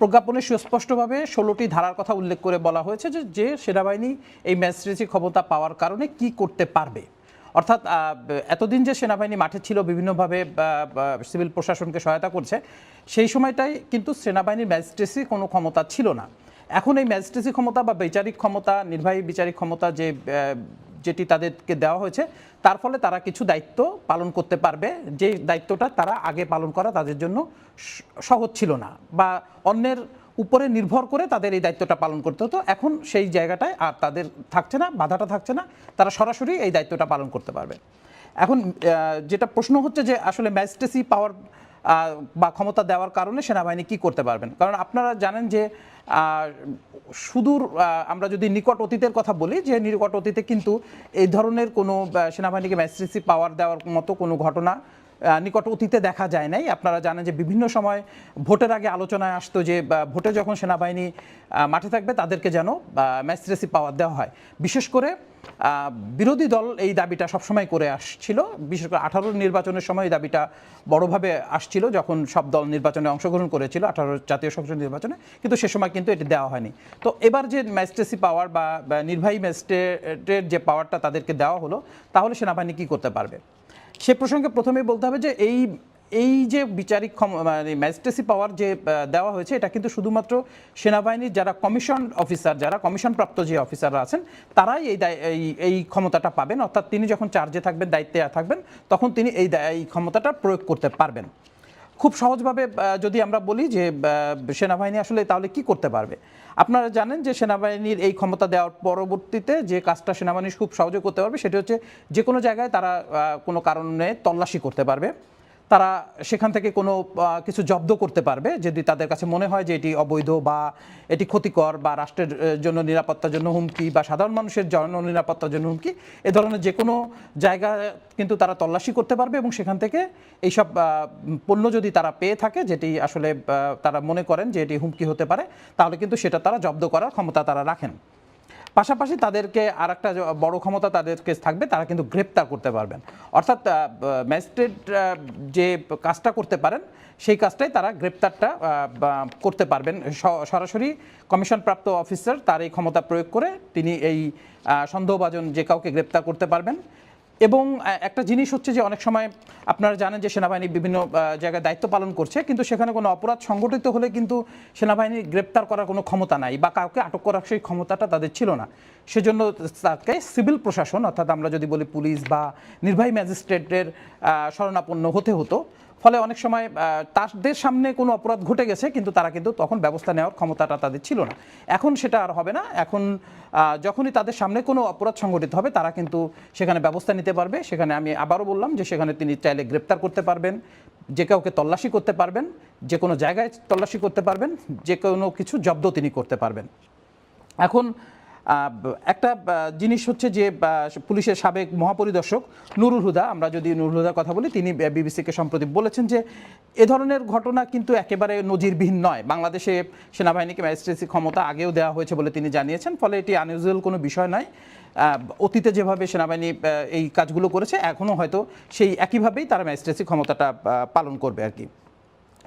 প্রজ্ঞাপনে সুস্পষ্টভাবে ষোলোটি ধারার কথা উল্লেখ করে বলা হয়েছে যে যে সেনাবাহিনী এই ম্যাজিস্ট্রেসি ক্ষমতা পাওয়ার কারণে কি করতে পারবে। অর্থাৎ এতদিন যে সেনাবাহিনী মাঠে ছিল, বিভিন্নভাবে সিভিল প্রশাসনকে সহায়তা করছে, সেই সময়টাই কিন্তু সেনাবাহিনীর ম্যাজিস্ট্রেসি কোনো ক্ষমতা ছিল না। এখন এই ম্যাজিস্ট্রেসি ক্ষমতা বা বিচারিক ক্ষমতা, নির্বাহী বিচারিক ক্ষমতা যে যেটি তাদেরকে দেওয়া হয়েছে, তার ফলে তারা কিছু দায়িত্ব পালন করতে পারবে। যে দায়িত্বটা তারা আগে পালন করা তাদের জন্য সহজ ছিল না বা অন্যের উপরে নির্ভর করে তাদের এই দায়িত্বটা পালন করতে হতো। এখন সেই জায়গাটায় আর তাদের থাকছে না, বাধাটা থাকছে না, তারা সরাসরি এই দায়িত্বটা পালন করতে পারবে। এখন যেটা প্রশ্ন হচ্ছে যে আসলে ম্যাজিস্ট্রেসি পাওয়ার বা ক্ষমতা দেওয়ার কারণে সেনাবাহিনী কি করতে পারবেন? কারণ আপনারা জানেন যে সুদূর আমরা যদি নিকট অতীতের কথা বলি, যে নিকট অতীতে কিন্তু এই ধরনের কোনো সেনাবাহিনীকে ম্যাজিস্ট্রেসি পাওয়ার দেওয়ার মতো কোনো ঘটনা নিকট অতীতে দেখা যায় নাই। আপনারা জানেন যে বিভিন্ন সময় ভোটের আগে আলোচনায় আসতো যে ভোটে যখন সেনাবাহিনী মাঠে থাকবে তাদেরকে যেন ম্যাজিস্ট্রেসি পাওয়ার দেওয়া হয়। বিশেষ করে বিরোধী দল এই দাবিটা সবসময় করে আসছিল। বিশেষ করে আঠারো নির্বাচনের সময় এই দাবিটা বড়ভাবে আসছিল যখন সব দল নির্বাচনে অংশগ্রহণ করেছিল, আঠারো জাতীয় সংসদ নির্বাচনে। কিন্তু সে সময় কিন্তু এটি দেওয়া হয়নি। তো এবার যে ম্যাজিস্ট্রেসি পাওয়ার বা নির্বাহী ম্যাজিস্ট্রেটের যে পাওয়ারটা তাদেরকে দেওয়া হলো, তাহলে সেনাবাহিনী কি করতে পারবে? সে প্রসঙ্গে প্রথমেই বলতে হবে যে এই এই যে বিচারিক মানে ম্যাজিস্ট্রেসি পাওয়ার যে দেওয়া হয়েছে, এটা কিন্তু শুধুমাত্র সেনাবাহিনীর যারা কমিশন অফিসার, যারা কমিশন প্রাপ্ত যে অফিসাররা আছেন, তারাই এই এই ক্ষমতাটা পাবেন। অর্থাৎ তিনি যখন চার্জে থাকবেন, দায়িত্বে থাকবেন, তখন তিনি এই এই ক্ষমতাটা প্রয়োগ করতে পারবেন। খুব সহজভাবে যদি আমরা বলি যে সেনাবাহিনী আসলে তাহলে কি করতে পারবে? আপনারা জানেন যে সেনাবাহিনীর এই ক্ষমতা দেওয়ার পরবর্তীতে যে কাজটা সেনাবাহিনী খুব সহজে করতে পারবে, সেটি হচ্ছে যে কোনো জায়গায় তারা কোনো কারণে তল্লাশি করতে পারবে। তারা সেখান থেকে কোনো কিছু জব্দ করতে পারবে যদি তাদের কাছে মনে হয় যে এটি অবৈধ বা এটি ক্ষতিকর বা রাষ্ট্রের জন্য নিরাপত্তার জন্য হুমকি বা সাধারণ মানুষের জন, নিরাপত্তার জন্য হুমকি, এ ধরনের যে কোনো জায়গায় কিন্তু তারা তল্লাশি করতে পারবে এবং সেখান থেকে এইসব পণ্য যদি তারা পেয়ে থাকে যেটি আসলে তারা মনে করেন যে এটি হুমকি হতে পারে, তাহলে কিন্তু সেটা তারা জব্দ করার ক্ষমতা তারা রাখেন। পাশাপাশি তাদেরকে আর একটা বড় ক্ষমতা তাদেরকে থাকবে, তারা কিন্তু গ্রেপ্তার করতে পারবেন। অর্থাৎ ম্যাজিস্ট্রেট যে কাজটা করতে পারেন, সেই কাজটাই তারা গ্রেপ্তারটা করতে পারবেন। সরাসরি কমিশনপ্রাপ্ত অফিসার তার এই ক্ষমতা প্রয়োগ করে তিনি এই সন্দেহভাজন যে কাউকে গ্রেপ্তার করতে পারবেন এবং একটা জিনিস হচ্ছে যে অনেক সময় আপনারা জানেন যে সেনাবাহিনী বিভিন্ন জায়গায় দায়িত্ব পালন করছে, কিন্তু সেখানে কোনো অপরাধ সংগঠিত হলে কিন্তু সেনাবাহিনী গ্রেপ্তার করার কোনো ক্ষমতা নাই বা কাউকে আটক করার সেই ক্ষমতাটা তাদের ছিল না। সেজন্য তাকে সিভিল প্রশাসন, অর্থাৎ আমরা যদি বলি পুলিশ বা নির্বাহী ম্যাজিস্ট্রেটের শরণাপন্ন হতে হতো। ফলে অনেক সময় তাদের সামনে কোনো অপরাধ ঘটে গেছে, কিন্তু তারা কিন্তু তখন ব্যবস্থা নেওয়ার ক্ষমতাটা তাদের ছিল না। এখন সেটা আর হবে না। এখন যখনই তাদের সামনে কোনো অপরাধ সংগঠিত হবে, তারা কিন্তু সেখানে ব্যবস্থা নিতে পারবে। সেখানে আমি আবারও বললাম যে সেখানে তিনি চাইলে গ্রেপ্তার করতে পারবেন। যে কাউকে তল্লাশি করতে পারবেন, যে কোনো জায়গায় তল্লাশি করতে পারবেন, যে কোনো কিছু জব্দ তিনি করতে পারবেন। এখন একটা জিনিস হচ্ছে যে পুলিশের সাবেক মহাপরিদর্শক নুরুল হুদা, আমরা যদি নুরুল হুদার কথা বলি, তিনি বিবিসিকে সম্প্রতি বলেছেন যে, এ ধরনের ঘটনা কিন্তু একেবারে নজিরবিহীন নয়। বাংলাদেশে সেনাবাহিনীকে ম্যাজিস্ট্রেসি ক্ষমতা আগেও দেওয়া হয়েছে বলে তিনি জানিয়েছেন, ফলে এটি আনইউজুয়াল কোনো বিষয় নয়। অতীতে যেভাবে সেনাবাহিনী এই কাজগুলো করেছে, এখনও হয়তো সেই একইভাবেই তারা ম্যাজিস্ট্রেসি ক্ষমতাটা পালন করবে আর কি।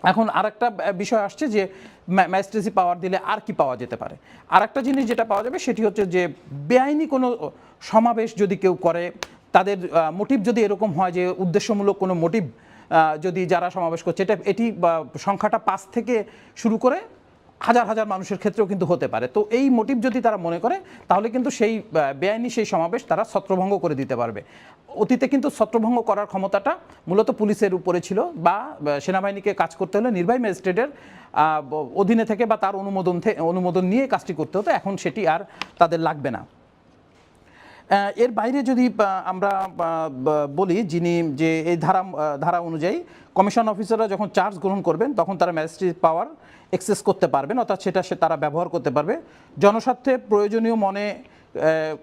এখন আর একটা বিষয় আসছে যে ম্যাজিস্ট্রেসি পাওয়ার দিলে আর কি পাওয়া যেতে পারে? আর একটা জিনিস যেটা পাওয়া যাবে সেটি হচ্ছে যে বেআইনি কোনো সমাবেশ যদি কেউ করে, তাদের মোটিভ যদি এরকম হয় যে উদ্দেশ্যমূলক কোনো মোটিভ যদি যারা সমাবেশ করছে, এটা, এটি সংখ্যাটা পাঁচ থেকে শুরু করে হাজার হাজার মানুষের ক্ষেত্রেও কিন্তু হতে পারে। তো এই মোটিভ যদি তারা মনে করে, তাহলে কিন্তু সেই বেআইনি সেই সমাবেশ তারা ছত্রভঙ্গ করে দিতে পারবে। অতীতে কিন্তু ছত্রভঙ্গ করার ক্ষমতাটা মূলত পুলিশের উপরে ছিল বা সেনাবাহিনীকে কাজ করতে হলে নির্বাহী ম্যাজিস্ট্রেটের অধীনে থেকে বা তার অনুমোদন অনুমোদন নিয়ে কাজটি করতে হতো। এখন সেটি আর তাদের লাগবে না। এর বাইরে যদি আমরা বলি যিনি যে এই ধারা ধারা অনুযায়ী কমিশন অফিসাররা যখন চার্জ গ্রহণ করবেন, তখন তারা ম্যাজিস্ট্রেট পাওয়ার এক্সেস করতে পারবেন অর্থাৎ সেটা সে তারা ব্যবহার করতে পারবে। জনস্বার্থে প্রয়োজনীয় মনে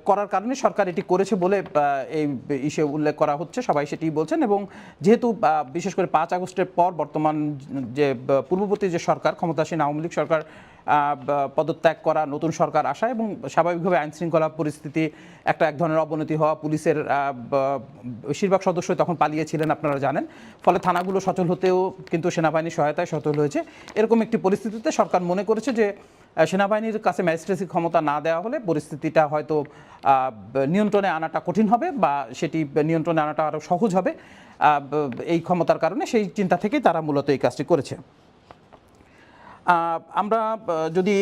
করার কারণে সরকার এটি করেছে বলে এই ইসে উল্লেখ করা হচ্ছে, সবাই সেটি বলছেন এবং যেহেতু বিশেষ করে পাঁচ আগস্টের পর বর্তমান যে পূর্ববর্তী যে সরকার, ক্ষমতাসীন আওয়ামী লীগ সরকার পদত্যাগ করা, নতুন সরকার আসা এবং স্বাভাবিকভাবে আইন শৃঙ্খলা পরিস্থিতি একটা এক ধরনের অবনতি হওয়া পুলিশের বেশিরভাগ সদস্য তখন পালিয়েছিলেন আপনারা জানেন। ফলে থানাগুলো সচল হতেও কিন্তু সেনাবাহিনীর সহায়তায় সচল হয়েছে। এরকম একটি পরিস্থিতিতে সরকার মনে করেছে যে সেনাবাহিনীর কাছে ম্যাজিস্ট্রেসি ক্ষমতা না দেওয়া হলে পরিস্থিতিটা হয়তো নিয়ন্ত্রণে আনাটা কঠিন হবে বা সেটি নিয়ন্ত্রণে আনাটা আরও সহজ হবে। এই ক্ষমতার কারণে সেই চিন্তা থেকেই তারা মূলত এই কাজটি করেছে। আমরা যদি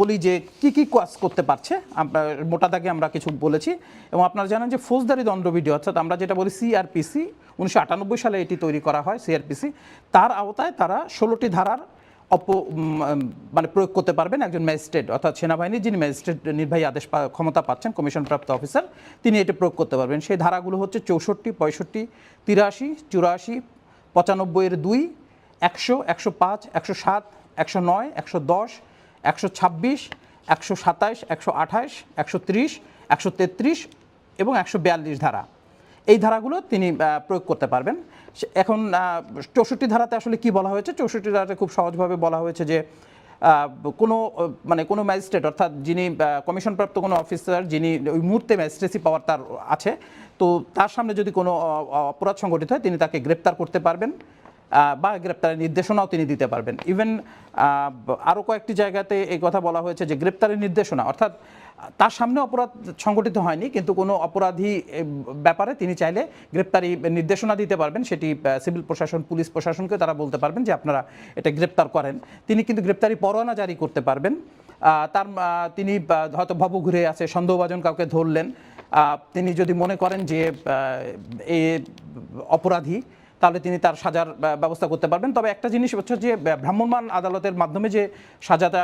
বলি যে কি কি কাজ করতে পারছে, আমরা, মোটা দাগে আমরা কিছু বলেছি এবং আপনারা জানেন যে ফৌজদারি দণ্ডবিধি অর্থাৎ আমরা যেটা বলি সিআরপিসি, উনিশশো আটানব্বই সালে এটি তৈরি করা হয়, সিআরপিসি। তার আওতায় তারা ষোলোটি ধারার অপ মানে প্রয়োগ করতে পারবেন একজন ম্যাজিস্ট্রেট, অর্থাৎ সেনাবাহিনীর যিনি ম্যাজিস্ট্রেট নির্বাহী আদেশ ক্ষমতা পাচ্ছেন, কমিশনপ্রাপ্ত অফিসার, তিনি এটি প্রয়োগ করতে পারবেন। সেই ধারাগুলো হচ্ছে চৌষট্টি, পঁয়ষট্টি, তিরাশি, চুরাশি, পঁচানব্বইয়ের দুই, একশো একশো পাঁচ, একশো সাত, একশো নয়, একশো দশ, একশো ছাব্বিশ, একশো সাতাশ একশো আঠাশ, একশো ত্রিশ, একশো তেত্রিশ এবং একশো বিয়াল্লিশ ধারা। এই ধারাগুলো তিনি প্রয়োগ করতে পারবেন। এখন চৌষট্টি ধারাতে আসলে কি বলা হয়েছে? চৌষট্টি ধারাতে খুব সহজভাবে বলা হয়েছে যে কোনো মানে কোনো ম্যাজিস্ট্রেট, অর্থাৎ যিনি কমিশনপ্রাপ্ত কোনো অফিসার, যিনি ওই মুহূর্তে ম্যাজিস্ট্রেসি পাওয়ার তার আছে, তো তার সামনে যদি কোনো অপরাধ সংঘটিত হয়, তিনি তাকে গ্রেপ্তার করতে পারবেন। বা গ্রেপ্তারের নির্দেশনাও তিনি দিতে পারবেন। ইভেন আরও কয়েকটি জায়গাতে এই কথা বলা হয়েছে যে গ্রেপ্তারের নির্দেশনা, অর্থাৎ তার সামনে অপরাধ সংগঠিত হয়নি, কিন্তু কোনো অপরাধী ব্যাপারে তিনি চাইলে গ্রেপ্তারি নির্দেশনা দিতে পারবেন। সেটি সিভিল প্রশাসন, পুলিশ প্রশাসনকে তারা বলতে পারবেন যে আপনারা এটা গ্রেপ্তার করেন। তিনি কিন্তু গ্রেপ্তারি পরোয়ানা জারি করতে পারবেন। তার তিনি হয়তো ভব ঘুরে আছে, সন্দেহভাজন কাউকে ধরলেন। তিনি যদি মনে করেন যে এ অপরাধী তাহলে তিনি তার সাজার ব্যবস্থা করতে পারবেন। তবে একটা জিনিস হচ্ছে যে আহ, ভ্রাম্যমাণ আদালতের মাধ্যমে যে সাজাটা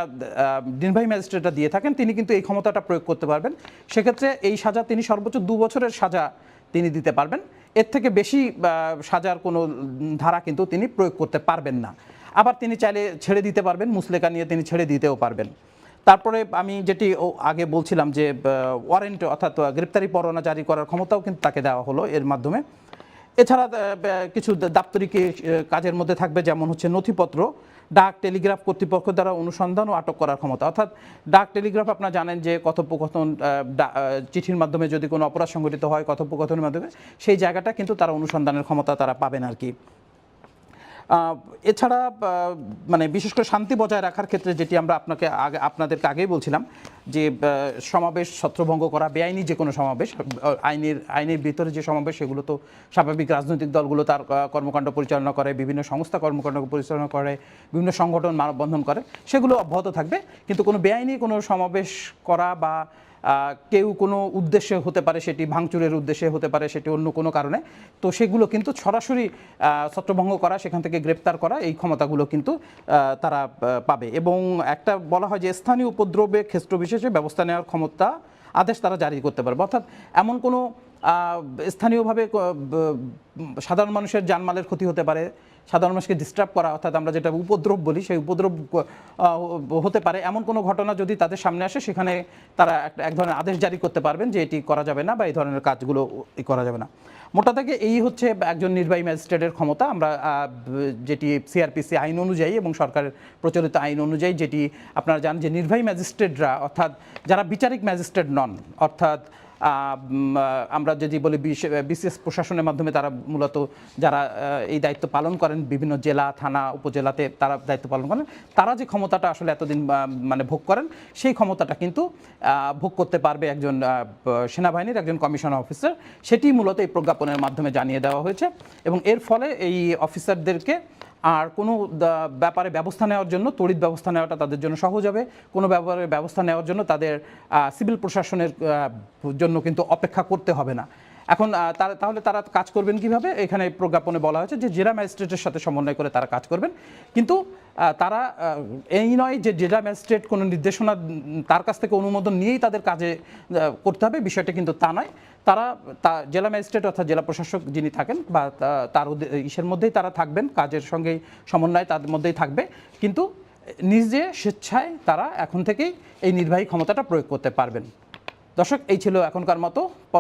নির্বাহী ম্যাজিস্ট্রেটরা দিয়ে থাকেন তিনি কিন্তু এই ক্ষমতাটা প্রয়োগ করতে পারবেন। সেক্ষেত্রে এই সাজা তিনি সর্বোচ্চ দু বছরের সাজা তিনি দিতে পারবেন। এর থেকে বেশি সাজার কোনো ধারা কিন্তু তিনি প্রয়োগ করতে পারবেন না। আবার তিনি চাইলে ছেড়ে দিতে পারবেন মুসলেকা নিয়ে তিনি ছেড়ে দিতেও পারবেন। তারপরে আমি যেটি আগে বলছিলাম যে ওয়ারেন্ট অর্থাৎ গ্রেপ্তারি পরোয়ানা জারি করার ক্ষমতাও কিন্তু তাকে দেওয়া হলো এর মাধ্যমে। এছাড়া কিছু দাপ্তরিক কাজের মধ্যে থাকবে যেমন হচ্ছে নথিপত্র, ডাক টেলিগ্রাফ কর্তৃপক্ষ দ্বারা অনুসন্ধান ও আটক করার ক্ষমতা। অর্থাৎ ডাক টেলিগ্রাফ আপনারা জানেন যে কথোপকথন চিঠির মাধ্যমে যদি কোনো অপরাধ সংঘটিত হয় কথোপকথনের মাধ্যমে, সেই জায়গাটা কিন্তু তারা অনুসন্ধানের ক্ষমতা তারা পাবেন আর কি। এছাড়া মানে বিশেষ করে শান্তি বজায় রাখার ক্ষেত্রে যেটি আমরা আপনাকে আগে, আপনাদেরকে আগেই বলছিলাম, যে সমাবেশ, ছত্রভঙ্গ করা বেআইনি যে কোনো সমাবেশ আইনের আইনের ভিতরে যে সমাবেশ, সেগুলো তো স্বাভাবিক রাজনৈতিক দলগুলো তার কর্মকাণ্ড পরিচালনা করে, বিভিন্ন সংস্থা কর্মকাণ্ড পরিচালনা করে, বিভিন্ন সংগঠন মানববন্ধন করে, সেগুলো অব্যাহত থাকবে। কিন্তু কোনো বেআইনি কোনো সমাবেশ করা বা কেউ কোনো উদ্দেশ্যে হতে পারে, সেটি ভাঙচুরের উদ্দেশ্যে হতে পারে, সেটি অন্য কোনো কারণে। তো সেগুলো কিন্তু সরাসরি ছত্রভঙ্গ করা, সেখান থেকে গ্রেপ্তার করা, এই ক্ষমতাগুলো কিন্তু তারা পাবে। এবং একটা বলা হয় যে স্থানীয় উপদ্রবে ক্ষেত্র বিশেষে ব্যবস্থা নেওয়ার ক্ষমতা, আদেশ তারা জারি করতে পারবে। অর্থাৎ এমন কোনো স্থানীয়ভাবে সাধারণ মানুষের জানমালের ক্ষতি হতে পারে সাধারণ মানুষকে ডিস্টার্ব করা, অর্থাৎ আমরা যেটা উপদ্রব বলি, সেই উপদ্রব হতে পারে। এমন কোনো ঘটনা যদি তাদের সামনে আসে, সেখানে তারা একটা, এক ধরনের আদেশ জারি করতে পারবেন যে এটি করা যাবে না বা এই ধরনের কাজগুলো করা যাবে না। মোটা থেকে এই হচ্ছে একজন নির্বাহী ম্যাজিস্ট্রেটের ক্ষমতা। আমরা যেটি সিআরপিসি আইন অনুযায়ী এবং সরকারের প্রচলিত আইন অনুযায়ী যেটি আপনারা জানেন যে নির্বাহী ম্যাজিস্ট্রেটরা, অর্থাৎ যারা বিচারিক ম্যাজিস্ট্রেট নন, অর্থাৎ আমরা যদি বলি বিশেষ প্রশাসনের মাধ্যমে তারা মূলত যারা এই দায়িত্ব পালন করেন, বিভিন্ন জেলা, থানা, উপজেলাতে তারা দায়িত্ব পালন করেন, তারা যে ক্ষমতাটা আসলে এতদিন মানে ভোগ করেন, সেই ক্ষমতাটা কিন্তু ভোগ করতে পারবে একজন সেনাবাহিনীর একজন কমিশনার অফিসার, সেটি মূলত এই প্রজ্ঞাপনের মাধ্যমে জানিয়ে দেওয়া হয়েছে এবং এর ফলে এই অফিসারদেরকে আর কোনো ব্যাপারে ব্যবস্থা নেওয়ার জন্য, তড়িৎ ব্যবস্থা নেওয়াটা তাদের জন্য সহজ হবে। কোনো ব্যাপারে ব্যবস্থা নেওয়ার জন্য তাদের সিভিল প্রশাসনের জন্য কিন্তু অপেক্ষা করতে হবে না। এখন তাহলে তারা কাজ করবেন কীভাবে? এখানে প্রজ্ঞাপনে বলা হয়েছে যে জেলা ম্যাজিস্ট্রেটের সাথে সমন্বয় করে তারা কাজ করবেন। কিন্তু তারা এই নয় যে জেলা ম্যাজিস্ট্রেট কোনো নির্দেশনা তার কাছ থেকে অনুমোদন নিয়েই তাদের কাজে করতে হবে, বিষয়টা কিন্তু তা নয়। তারা, তা, জেলা ম্যাজিস্ট্রেট অর্থাৎ জেলা প্রশাসক যিনি থাকেন বা তার ইসের মধ্যেই তারা থাকবেন, কাজের সঙ্গে সমন্বয় তাদের মধ্যেই থাকবে। কিন্তু, নিজে স্বেচ্ছায় তারা এখন থেকেই এই নির্বাহী ক্ষমতাটা প্রয়োগ করতে পারবেন। দর্শক, এই ছিল এখনকার মতো।